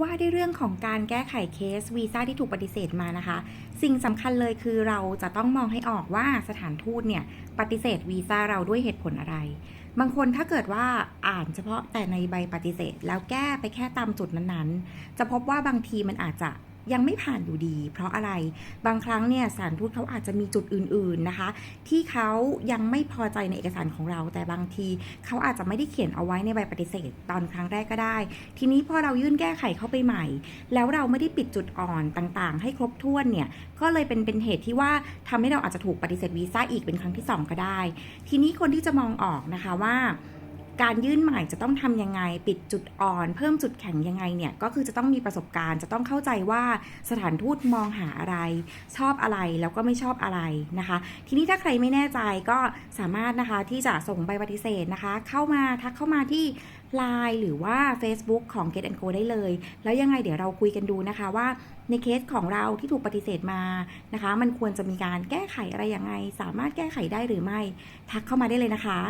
ว่าด้วยเรื่องของการแก้ไขเคสวีซ่าที่ถูกปฏิเสธมานะคะ สิ่งสำคัญเลยคือเราจะต้องมองให้ออกว่าสถานทูตเนี่ยปฏิเสธวีซ่าเราด้วยเหตุผลอะไร บางคนถ้าเกิดว่าอ่านเฉพาะแต่ในใบปฏิเสธ แล้วแก้ไปแค่ตามจุดนั้นๆ จะพบว่าบางทีมันอาจจะ ยังไม่ผ่านอยู่ดี เพราะอะไรบางครั้งเนี่ยสานทูตเขาอาจจะมีจุดอื่น ๆนะคะ ที่เขายังไม่พอใจในเอกสารของเรา แต่บางทีเขาอาจจะไม่ได้เขียนเอาไว้ในใบปฏิเสธ ตอนครั้งแรกก็ได้ ทีนี้พอเรายื่นแก้ไขเข้าไปใหม่ แล้วเราไม่ได้ปิดจุดอ่อนต่างๆ ให้ครบถ้วนเนี่ยก็เลยเป็นเป็นเหตุที่ว่าทำให้เราอาจจะถูกปฏิเสธวีซ่าอีกเป็นครั้งที่ 2 ก็ได้ ทีนี้คนที่จะมองออกนะคะว่า การยื่นใหม่จะต้องทำยังไง ปิดจุดอ่อน เพิ่มจุดแข็งยังไงเนี่ยก็คือจะต้องมีประสบการณ์ จะต้องเข้าใจว่าสถานทูตมองหาอะไร ชอบอะไรแล้วก็ไม่ชอบอะไรนะคะ ทีนี้ถ้าใครไม่แน่ใจก็สามารถนะคะที่จะส่งใบปฏิเสธนะคะ เข้ามาทักเข้ามาที่ Line หรือว่า Facebook ของ Get Go ได้เลย แล้วยังไงเดี๋ยวเราคุยกันดูนะคะว่าในเคสของเราที่ถูกปฏิเสธมานะคะ มันควรจะมีการแก้ไขอะไรยังไง สามารถแก้ไขได้หรือไม่ ทักเข้ามาได้เลยนะคะ